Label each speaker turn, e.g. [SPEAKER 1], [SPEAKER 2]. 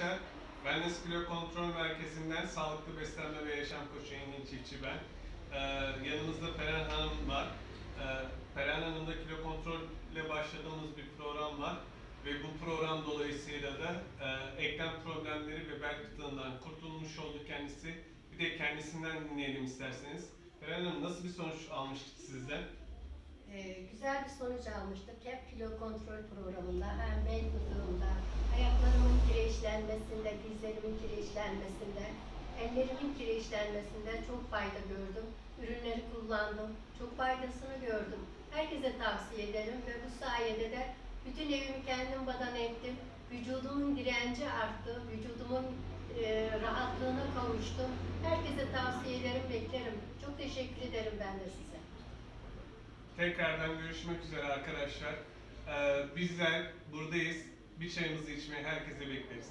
[SPEAKER 1] arkadaşlar. Wellness Kilo Kontrol Merkezi'nden sağlıklı beslenme ve yaşam koçu Engin Çiftçi ben. Ee, yanımızda Peren Hanım var. Ee, Peren Hanım'da kilo kontrolle başladığımız bir program var. Ve bu program dolayısıyla da e, eklem problemleri ve bel fıtığından kurtulmuş oldu kendisi. Bir de kendisinden dinleyelim isterseniz. Peren Hanım nasıl bir sonuç almıştık sizden?
[SPEAKER 2] Ee, güzel bir sonuç almıştık. Hep kilo kontrol programında hem bel kireçlenmesinde, ellerimin kireçlenmesinde çok fayda gördüm. Ürünleri kullandım. Çok faydasını gördüm. Herkese tavsiye ederim ve bu sayede de bütün evimi kendim badan ettim. Vücudumun direnci arttı. Vücudumun e, rahatlığına kavuştum. Herkese tavsiye ederim, beklerim. Çok teşekkür ederim ben de size.
[SPEAKER 1] Tekrardan görüşmek üzere arkadaşlar. Ee, bizler buradayız. Bir çayımızı içmeye herkese bekleriz.